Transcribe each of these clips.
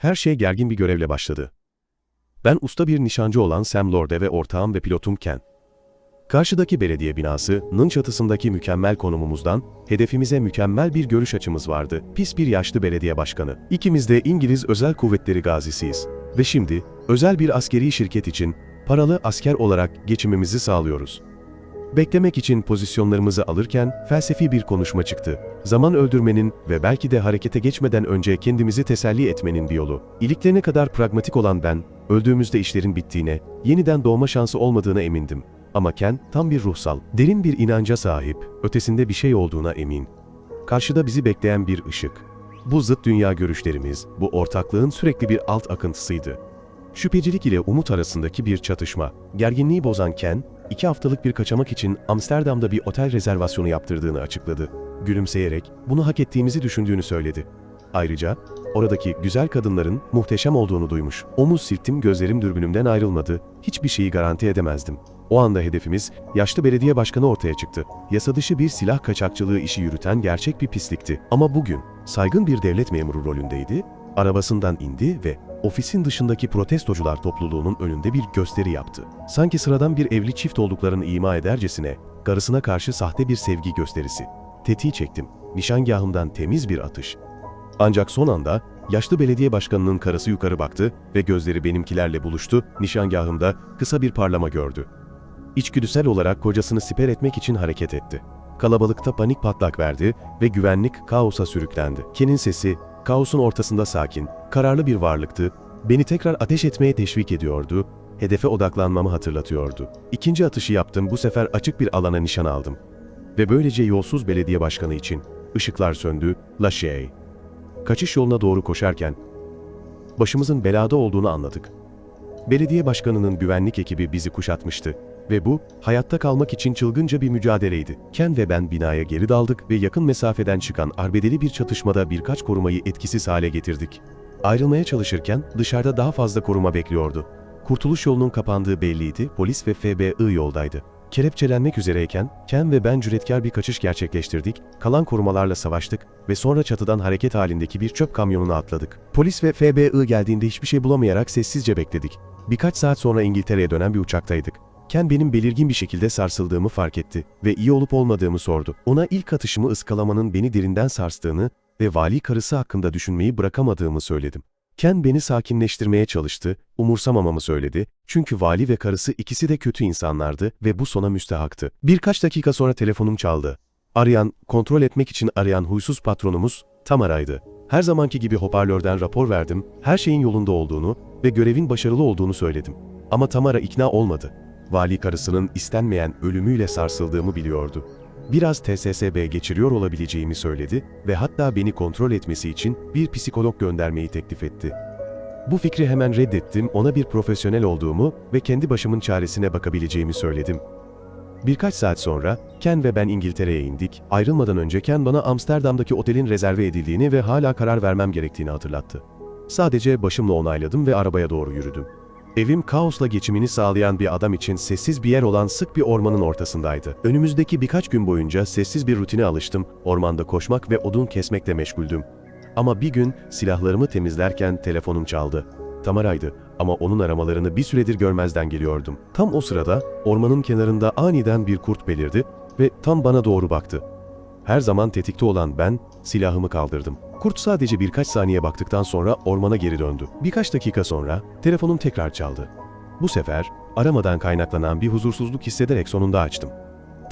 Her şey gergin bir görevle başladı. Ben usta bir nişancı olan Sam Lorde ve ortağım ve pilotum Ken. Karşıdaki belediye binasının çatısındaki mükemmel konumumuzdan hedefimize mükemmel bir görüş açımız vardı. Pis bir yaşlı belediye başkanı. İkimiz de İngiliz Özel Kuvvetleri gazisiyiz. Ve şimdi özel bir askeri şirket için paralı asker olarak geçimimizi sağlıyoruz. Beklemek için pozisyonlarımızı alırken felsefi bir konuşma çıktı. Zaman öldürmenin ve belki de harekete geçmeden önce kendimizi teselli etmenin bir yolu. İliklerine kadar pragmatik olan ben, öldüğümüzde işlerin bittiğine, yeniden doğma şansı olmadığına emindim. Ama Ken tam bir ruhsal, derin bir inanca sahip, ötesinde bir şey olduğuna emin. Karşıda bizi bekleyen bir ışık. Bu zıt dünya görüşlerimiz, bu ortaklığın sürekli bir alt akıntısıydı. Şüphecilik ile umut arasındaki bir çatışma. Gerginliği bozan Ken, iki haftalık bir kaçamak için Amsterdam'da bir otel rezervasyonu yaptırdığını açıkladı. Gülümseyerek bunu hak ettiğimizi düşündüğünü söyledi. Ayrıca oradaki güzel kadınların muhteşem olduğunu duymuş. Omuz silttim gözlerim dürbünümden ayrılmadı. Hiçbir şeyi garanti edemezdim. O anda hedefimiz yaşlı belediye başkanı ortaya çıktı. Yasa dışı bir silah kaçakçılığı işi yürüten gerçek bir pislikti. Ama bugün saygın bir devlet memuru rolündeydi, arabasından indi ve ofisin dışındaki protestocular topluluğunun önünde bir gösteri yaptı. Sanki sıradan bir evli çift olduklarını ima edercesine, karısına karşı sahte bir sevgi gösterisi. Tetiği çektim. Nişangahımdan temiz bir atış. Ancak son anda yaşlı belediye başkanının karısı yukarı baktı ve gözleri benimkilerle buluştu, nişangahımda kısa bir parlama gördü. İçgüdüsel olarak kocasını siper etmek için hareket etti. Kalabalıkta panik patlak verdi ve güvenlik kaosa sürüklendi. Ken'in sesi, kaosun ortasında sakin, kararlı bir varlıktı, beni tekrar ateş etmeye teşvik ediyordu, hedefe odaklanmamı hatırlatıyordu. İkinci atışı yaptım, bu sefer açık bir alana nişan aldım. Ve böylece yolsuz belediye başkanı için ışıklar söndü, la şey. Kaçış yoluna doğru koşarken başımızın belada olduğunu anladık. Belediye başkanının güvenlik ekibi bizi kuşatmıştı ve bu hayatta kalmak için çılgınca bir mücadeleydi. Ken ve ben binaya geri daldık ve yakın mesafeden çıkan arbedeli bir çatışmada birkaç korumayı etkisiz hale getirdik. Ayrılmaya çalışırken dışarıda daha fazla koruma bekliyordu. Kurtuluş yolunun kapandığı belliydi, polis ve FBI yoldaydı. Kelepçelenmek üzereyken Ken ve ben cüretkar bir kaçış gerçekleştirdik, kalan korumalarla savaştık ve sonra çatıdan hareket halindeki bir çöp kamyonuna atladık. Polis ve FBI geldiğinde hiçbir şey bulamayarak sessizce bekledik. Birkaç saat sonra İngiltere'ye dönen bir uçaktaydık. Ken benim belirgin bir şekilde sarsıldığımı fark etti ve iyi olup olmadığımı sordu. Ona ilk atışımı ıskalamanın beni derinden sarstığını ve vali karısı hakkında düşünmeyi bırakamadığımı söyledim. Ken beni sakinleştirmeye çalıştı, umursamamamı söyledi çünkü vali ve karısı ikisi de kötü insanlardı ve bu sona müstehaktı. Birkaç dakika sonra telefonum çaldı. Arayan, kontrol etmek için arayan huysuz patronumuz Tamara'ydı. Her zamanki gibi hoparlörden rapor verdim, her şeyin yolunda olduğunu ve görevin başarılı olduğunu söyledim. Ama Tamara ikna olmadı. Vali karısının istenmeyen ölümüyle sarsıldığımı biliyordu. Biraz TSSB geçiriyor olabileceğimi söyledi ve hatta beni kontrol etmesi için bir psikolog göndermeyi teklif etti. Bu fikri hemen reddettim, ona bir profesyonel olduğumu ve kendi başımın çaresine bakabileceğimi söyledim. Birkaç saat sonra Ken ve ben İngiltere'ye indik. Ayrılmadan önce Ken bana Amsterdam'daki otelin rezerve edildiğini ve hala karar vermem gerektiğini hatırlattı. Sadece başımla onayladım ve arabaya doğru yürüdüm. Evim kaosla geçimini sağlayan bir adam için sessiz bir yer olan sık bir ormanın ortasındaydı. Önümüzdeki birkaç gün boyunca sessiz bir rutine alıştım, ormanda koşmak ve odun kesmekle meşguldüm. Ama bir gün silahlarımı temizlerken telefonum çaldı. Tamara'ydı ama onun aramalarını bir süredir görmezden geliyordum. Tam o sırada ormanın kenarında aniden bir kurt belirdi ve tam bana doğru baktı. Her zaman tetikte olan ben silahımı kaldırdım. Kurt sadece birkaç saniye baktıktan sonra ormana geri döndü. Birkaç dakika sonra telefonum tekrar çaldı. Bu sefer aramadan kaynaklanan bir huzursuzluk hissederek sonunda açtım.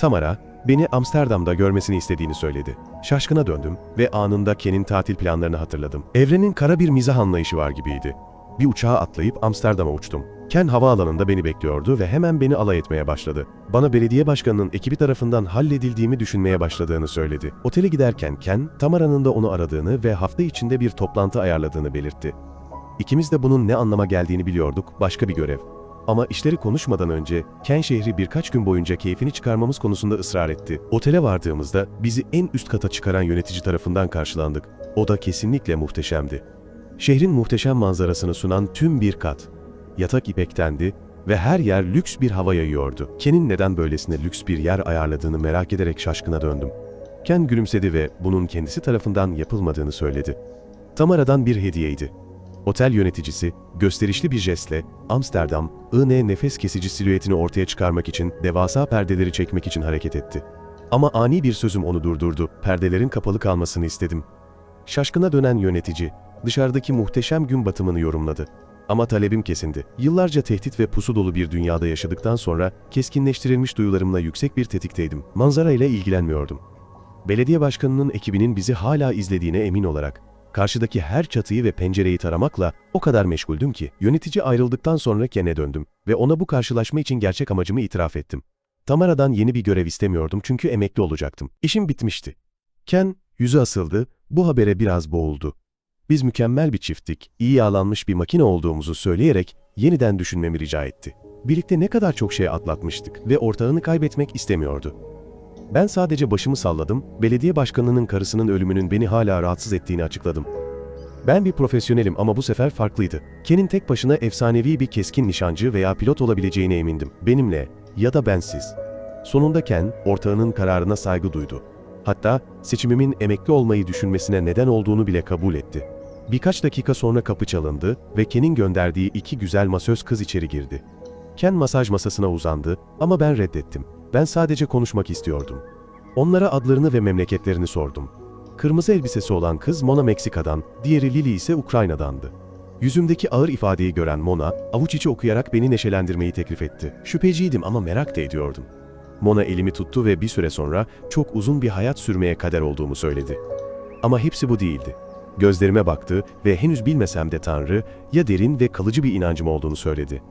Tamara, beni Amsterdam'da görmesini istediğini söyledi. Şaşkına döndüm ve anında Ken'in tatil planlarını hatırladım. Evrenin kara bir mizah anlayışı var gibiydi. Bir uçağa atlayıp Amsterdam'a uçtum. Ken havaalanında beni bekliyordu ve hemen beni alay etmeye başladı. Bana belediye başkanının ekibi tarafından halledildiğimi düşünmeye başladığını söyledi. Otele giderken Ken, Tamara'nın da onu aradığını ve hafta içinde bir toplantı ayarladığını belirtti. İkimiz de bunun ne anlama geldiğini biliyorduk, başka bir görev. Ama işleri konuşmadan önce Ken şehri birkaç gün boyunca keyfini çıkarmamız konusunda ısrar etti. Otele vardığımızda bizi en üst kata çıkaran yönetici tarafından karşılandık. O da kesinlikle muhteşemdi. Şehrin muhteşem manzarasını sunan tüm bir kat. Yatak ipektendi ve her yer lüks bir hava yayıyordu. Ken'in neden böylesine lüks bir yer ayarladığını merak ederek şaşkına döndüm. Ken gülümsedi ve bunun kendisi tarafından yapılmadığını söyledi. Tamara'dan bir hediyeydi. Otel yöneticisi, gösterişli bir jestle, Amsterdam, IN nefes kesici silüetini ortaya çıkarmak için, devasa perdeleri çekmek için hareket etti. Ama ani bir sözüm onu durdurdu, perdelerin kapalı kalmasını istedim. Şaşkına dönen yönetici, dışarıdaki muhteşem gün batımını yorumladı. Ama talebim kesindi. Yıllarca tehdit ve pusu dolu bir dünyada yaşadıktan sonra keskinleştirilmiş duyularımla yüksek bir tetikteydim. Manzara ile ilgilenmiyordum. Belediye başkanının ekibinin bizi hala izlediğine emin olarak, karşıdaki her çatıyı ve pencereyi taramakla o kadar meşguldüm ki, yönetici ayrıldıktan sonra Ken'e döndüm ve ona bu karşılaşma için gerçek amacımı itiraf ettim. Tamara'dan yeni bir görev istemiyordum çünkü emekli olacaktım. İşim bitmişti. Ken, yüzü asıldı, bu habere biraz boğuldu. Biz mükemmel bir çifttik, iyi yağlanmış bir makine olduğumuzu söyleyerek yeniden düşünmemi rica etti. Birlikte ne kadar çok şey atlatmıştık ve ortağını kaybetmek istemiyordu. Ben sadece başımı salladım, belediye başkanının karısının ölümünün beni hala rahatsız ettiğini açıkladım. Ben bir profesyonelim ama bu sefer farklıydı. Ken'in tek başına efsanevi bir keskin nişancı veya pilot olabileceğine emindim. Benimle ya da bensiz. Sonunda Ken, ortağının kararına saygı duydu. Hatta seçimimin emekli olmayı düşünmesine neden olduğunu bile kabul etti. Birkaç dakika sonra kapı çalındı ve Ken'in gönderdiği iki güzel masöz kız içeri girdi. Ken masaj masasına uzandı ama ben reddettim. Ben sadece konuşmak istiyordum. Onlara adlarını ve memleketlerini sordum. Kırmızı elbisesi olan kız Mona Meksika'dan, diğeri Lily ise Ukrayna'dandı. Yüzümdeki ağır ifadeyi gören Mona, avuç içi okuyarak beni neşelendirmeyi teklif etti. Şüpheciydim ama merak da ediyordum. Mona elimi tuttu ve bir süre sonra çok uzun bir hayat sürmeye kader olduğumu söyledi. Ama hepsi bu değildi. Gözlerime baktı ve henüz bilmesem de Tanrı, ya derin ve kalıcı bir inancım olduğunu söyledi.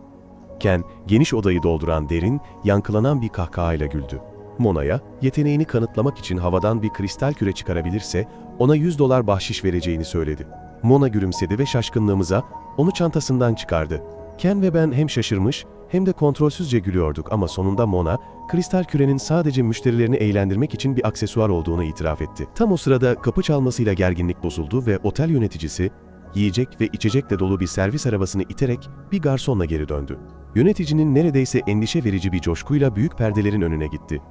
Ken, geniş odayı dolduran derin, yankılanan bir kahkahayla güldü. Mona'ya, yeteneğini kanıtlamak için havadan bir kristal küre çıkarabilirse, ona 100 dolar bahşiş vereceğini söyledi. Mona gülümsedi ve şaşkınlığımıza, onu çantasından çıkardı. Ken ve ben hem şaşırmış, hem de kontrolsüzce gülüyorduk ama sonunda Mona, kristal kürenin sadece müşterilerini eğlendirmek için bir aksesuar olduğunu itiraf etti. Tam o sırada kapı çalmasıyla gerginlik bozuldu ve otel yöneticisi, yiyecek ve içecekle dolu bir servis arabasını iterek bir garsonla geri döndü. Yöneticinin neredeyse endişe verici bir coşkuyla büyük perdelerin önüne gitti.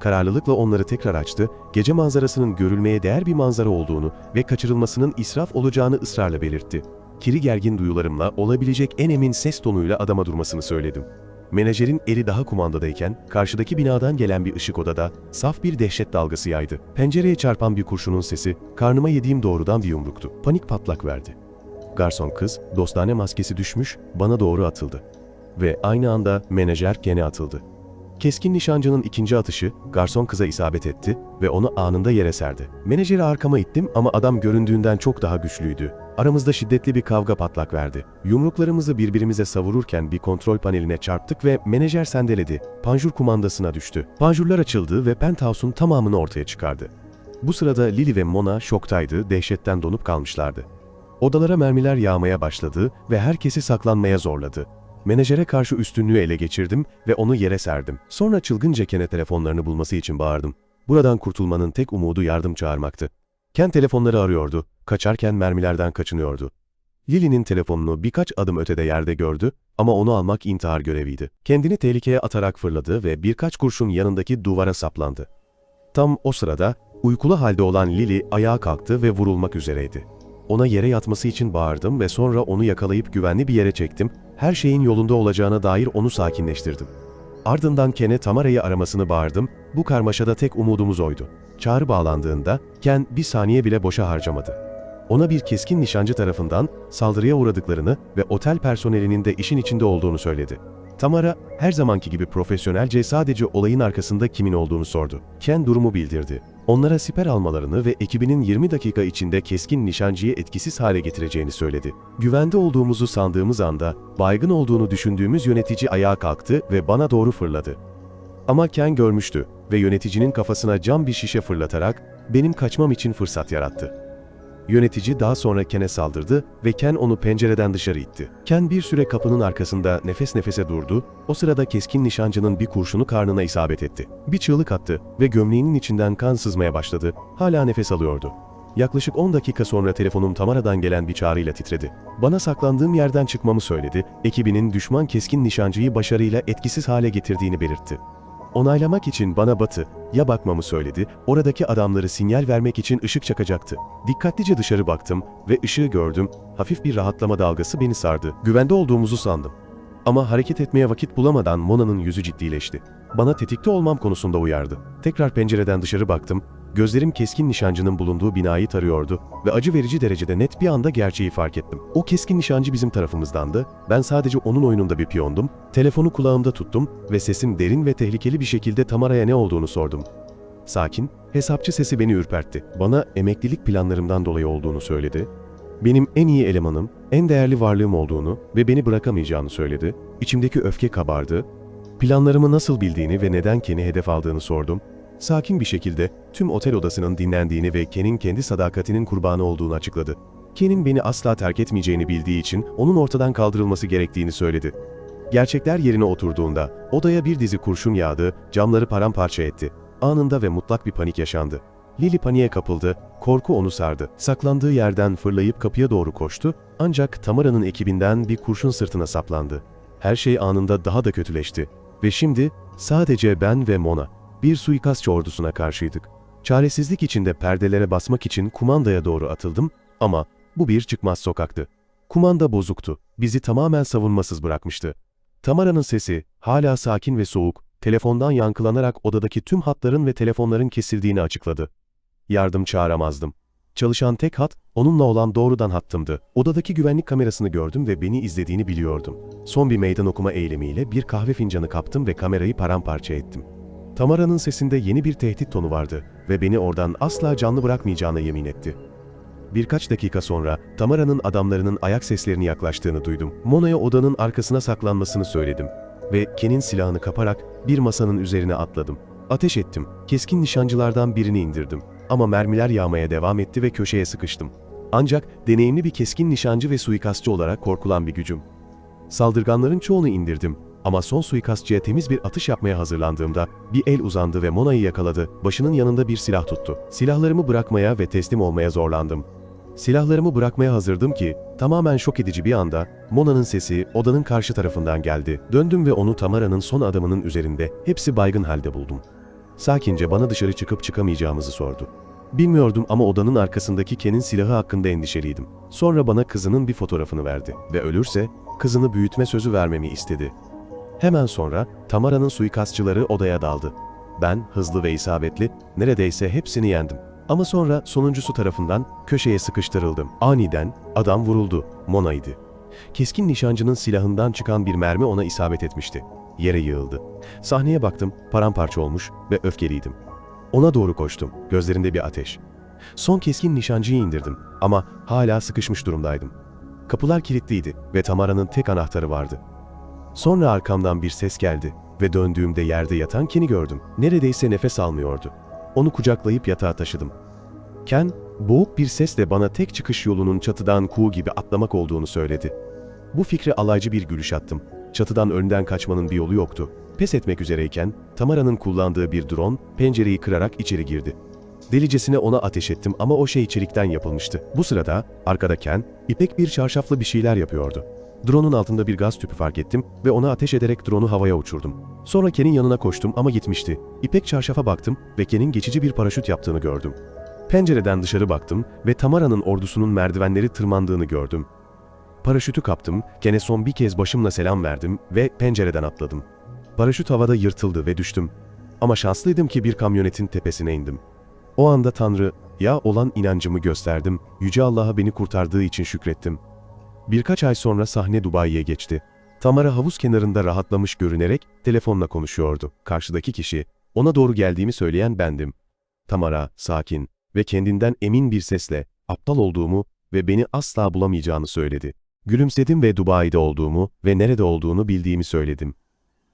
Kararlılıkla onları tekrar açtı, gece manzarasının görülmeye değer bir manzara olduğunu ve kaçırılmasının israf olacağını ısrarla belirtti. Kiri gergin duyularımla olabilecek en emin ses tonuyla adama durmasını söyledim. Menajerin eli daha kumandadayken, karşıdaki binadan gelen bir ışık odada, saf bir dehşet dalgası yaydı. Pencereye çarpan bir kurşunun sesi, karnıma yediğim doğrudan bir yumruktu. Panik patlak verdi. Garson kız, dostane maskesi düşmüş, bana doğru atıldı. Ve aynı anda menajer gene atıldı. Keskin nişancının ikinci atışı, garson kıza isabet etti ve onu anında yere serdi. Menajeri arkama ittim ama adam göründüğünden çok daha güçlüydü. Aramızda şiddetli bir kavga patlak verdi. Yumruklarımızı birbirimize savururken bir kontrol paneline çarptık ve menajer sendeledi. Panjur kumandasına düştü. Panjurlar açıldı ve penthouse'un tamamını ortaya çıkardı. Bu sırada Lily ve Mona şoktaydı, dehşetten donup kalmışlardı. Odalara mermiler yağmaya başladı ve herkesi saklanmaya zorladı. Menajere karşı üstünlüğü ele geçirdim ve onu yere serdim. Sonra çılgınca Ken'e telefonlarını bulması için bağırdım. Buradan kurtulmanın tek umudu yardım çağırmaktı. Ken telefonları arıyordu, kaçarken mermilerden kaçınıyordu. Lily'nin telefonunu birkaç adım ötede yerde gördü ama onu almak intihar göreviydi. Kendini tehlikeye atarak fırladı ve birkaç kurşun yanındaki duvara saplandı. Tam o sırada uykulu halde olan Lily ayağa kalktı ve vurulmak üzereydi. Ona yere yatması için bağırdım ve sonra onu yakalayıp güvenli bir yere çektim, her şeyin yolunda olacağına dair onu sakinleştirdim. Ardından Ken'e Tamara'yı aramasını bağırdım, bu karmaşada tek umudumuz oydu. Çağrı bağlandığında Ken bir saniye bile boşa harcamadı. Ona bir keskin nişancı tarafından saldırıya uğradıklarını ve otel personelinin de işin içinde olduğunu söyledi. Tamara her zamanki gibi profesyonelce sadece olayın arkasında kimin olduğunu sordu. Ken durumu bildirdi. Onlara siper almalarını ve ekibinin 20 dakika içinde keskin nişancıyı etkisiz hale getireceğini söyledi. Güvende olduğumuzu sandığımız anda baygın olduğunu düşündüğümüz yönetici ayağa kalktı ve bana doğru fırladı. Ama Ken görmüştü ve yöneticinin kafasına cam bir şişe fırlatarak benim kaçmam için fırsat yarattı. Yönetici daha sonra Ken'e saldırdı ve Ken onu pencereden dışarı itti. Ken bir süre kapının arkasında nefes nefese durdu, o sırada keskin nişancının bir kurşunu karnına isabet etti. Bir çığlık attı ve gömleğinin içinden kan sızmaya başladı, hala nefes alıyordu. Yaklaşık 10 dakika sonra telefonum Tamara'dan gelen bir çağrıyla titredi. Bana saklandığım yerden çıkmamı söyledi, ekibinin düşman keskin nişancıyı başarıyla etkisiz hale getirdiğini belirtti. Onaylamak için bana batı, ya bakmamı söyledi, oradaki adamları sinyal vermek için ışık çakacaktı. Dikkatlice dışarı baktım ve ışığı gördüm, hafif bir rahatlama dalgası beni sardı. Güvende olduğumuzu sandım. Ama hareket etmeye vakit bulamadan Mona'nın yüzü ciddileşti. Bana tetikte olmam konusunda uyardı. Tekrar pencereden dışarı baktım, gözlerim keskin nişancının bulunduğu binayı tarıyordu ve acı verici derecede net bir anda gerçeği fark ettim. O keskin nişancı bizim tarafımızdandı, ben sadece onun oyununda bir piyondum, telefonu kulağımda tuttum ve sesim derin ve tehlikeli bir şekilde Tamara'ya ne olduğunu sordum. Sakin, hesapçı sesi beni ürpertti. Bana emeklilik planlarımdan dolayı olduğunu söyledi. Benim en iyi elemanım, en değerli varlığım olduğunu ve beni bırakamayacağını söyledi. İçimdeki öfke kabardı. Planlarımı nasıl bildiğini ve neden Ken'i hedef aldığını sordum. Sakin bir şekilde tüm otel odasının dinlendiğini ve Ken'in kendi sadakatinin kurbanı olduğunu açıkladı. Ken'in beni asla terk etmeyeceğini bildiği için onun ortadan kaldırılması gerektiğini söyledi. Gerçekler yerine oturduğunda odaya bir dizi kurşun yağdı, camları paramparça etti. Anında ve mutlak bir panik yaşandı. Lily paniğe kapıldı, korku onu sardı. Saklandığı yerden fırlayıp kapıya doğru koştu ancak Tamara'nın ekibinden bir kurşun sırtına saplandı. Her şey anında daha da kötüleşti. Ve şimdi sadece ben ve Mona bir suikastçı ordusuna karşıydık. Çaresizlik içinde perdelere basmak için kumandaya doğru atıldım ama bu bir çıkmaz sokaktı. Kumanda bozuktu, bizi tamamen savunmasız bırakmıştı. Tamara'nın sesi, hala sakin ve soğuk, telefondan yankılanarak odadaki tüm hatların ve telefonların kesildiğini açıkladı. Yardım çağıramazdım. Çalışan tek hat, onunla olan doğrudan hattımdı. Odadaki güvenlik kamerasını gördüm ve beni izlediğini biliyordum. Son bir meydan okuma eylemiyle bir kahve fincanı kaptım ve kamerayı paramparça ettim. Tamara'nın sesinde yeni bir tehdit tonu vardı ve beni oradan asla canlı bırakmayacağına yemin etti. Birkaç dakika sonra Tamara'nın adamlarının ayak seslerini yaklaştığını duydum. Mona'ya odanın arkasına saklanmasını söyledim ve Ken'in silahını kaparak bir masanın üzerine atladım. Ateş ettim. Keskin nişancılardan birini indirdim. Ama mermiler yağmaya devam etti ve köşeye sıkıştım. Ancak deneyimli bir keskin nişancı ve suikastçı olarak korkulan bir gücüm. Saldırganların çoğunu indirdim ama son suikastçıya temiz bir atış yapmaya hazırlandığımda bir el uzandı ve Mona'yı yakaladı, başının yanında bir silah tuttu. Silahlarımı bırakmaya ve teslim olmaya zorlandım. Silahlarımı bırakmaya hazırdım ki, tamamen şok edici bir anda, Mona'nın sesi odanın karşı tarafından geldi. Döndüm ve onu Tamara'nın son adamının üzerinde, hepsi baygın halde buldum. Sakince bana dışarı çıkıp çıkamayacağımızı sordu. Bilmiyordum ama odanın arkasındaki Ken'in silahı hakkında endişeliydim. Sonra bana kızının bir fotoğrafını verdi ve ölürse kızını büyütme sözü vermemi istedi. Hemen sonra Tamara'nın suikastçıları odaya daldı. Ben hızlı ve isabetli neredeyse hepsini yendim. Ama sonra sonuncusu tarafından köşeye sıkıştırıldım. Aniden adam vuruldu. Mona'ydı. Keskin nişancının silahından çıkan bir mermi ona isabet etmişti. Yere yığıldı. Sahneye baktım, paramparça olmuş ve öfkeliydim. Ona doğru koştum, gözlerinde bir ateş. Son keskin nişancıyı indirdim ama hala sıkışmış durumdaydım. Kapılar kilitliydi ve Tamara'nın tek anahtarı vardı. Sonra arkamdan bir ses geldi ve döndüğümde yerde yatan Ken'i gördüm. Neredeyse nefes almıyordu. Onu kucaklayıp yatağa taşıdım. Ken, boğuk bir sesle bana tek çıkış yolunun çatıdan kuğu gibi atlamak olduğunu söyledi. Bu fikre alaycı bir gülüş attım. Çatıdan önden kaçmanın bir yolu yoktu. Pes etmek üzereyken Tamara'nın kullandığı bir drone pencereyi kırarak içeri girdi. Delicesine ona ateş ettim ama o şey çelikten yapılmıştı. Bu sırada arkada Ken, ipek bir çarşaflı bir şeyler yapıyordu. Drone'un altında bir gaz tüpü fark ettim ve ona ateş ederek drone'u havaya uçurdum. Sonra Ken'in yanına koştum ama gitmişti. İpek çarşafa baktım ve Ken'in geçici bir paraşüt yaptığını gördüm. Pencereden dışarı baktım ve Tamara'nın ordusunun merdivenleri tırmandığını gördüm. Paraşütü kaptım, Ken'e son bir kez başımla selam verdim ve pencereden atladım. Paraşüt havada yırtıldı ve düştüm. Ama şanslıydım ki bir kamyonetin tepesine indim. O anda Tanrı, ya olan inancımı gösterdim, Yüce Allah'a beni kurtardığı için şükrettim. Birkaç ay sonra sahne Dubai'ye geçti. Tamara havuz kenarında rahatlamış görünerek telefonla konuşuyordu. Karşıdaki kişi, ona doğru geldiğimi söyleyen bendim. Tamara, sakin ve kendinden emin bir sesle aptal olduğumu ve beni asla bulamayacağını söyledi. Gülümsedim ve Dubai'de olduğumu ve nerede olduğunu bildiğimi söyledim.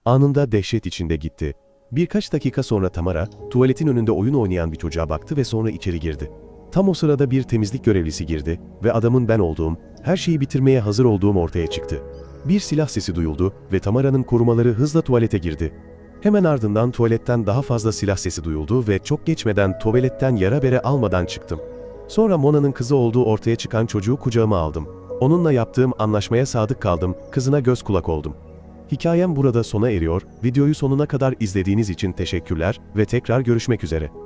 Anında dehşet içinde gitti. Birkaç dakika sonra Tamara, tuvaletin önünde oyun oynayan bir çocuğa baktı ve sonra içeri girdi. Tam o sırada bir temizlik görevlisi girdi ve adamın ben olduğum, her şeyi bitirmeye hazır olduğum ortaya çıktı. Bir silah sesi duyuldu ve Tamara'nın korumaları hızla tuvalete girdi. Hemen ardından tuvaletten daha fazla silah sesi duyuldu ve çok geçmeden tuvaletten yara bere almadan çıktım. Sonra Mona'nın kızı olduğu ortaya çıkan çocuğu kucağıma aldım. Onunla yaptığım anlaşmaya sadık kaldım, kızına göz kulak oldum. Hikayem burada sona eriyor, videoyu sonuna kadar izlediğiniz için teşekkürler ve tekrar görüşmek üzere.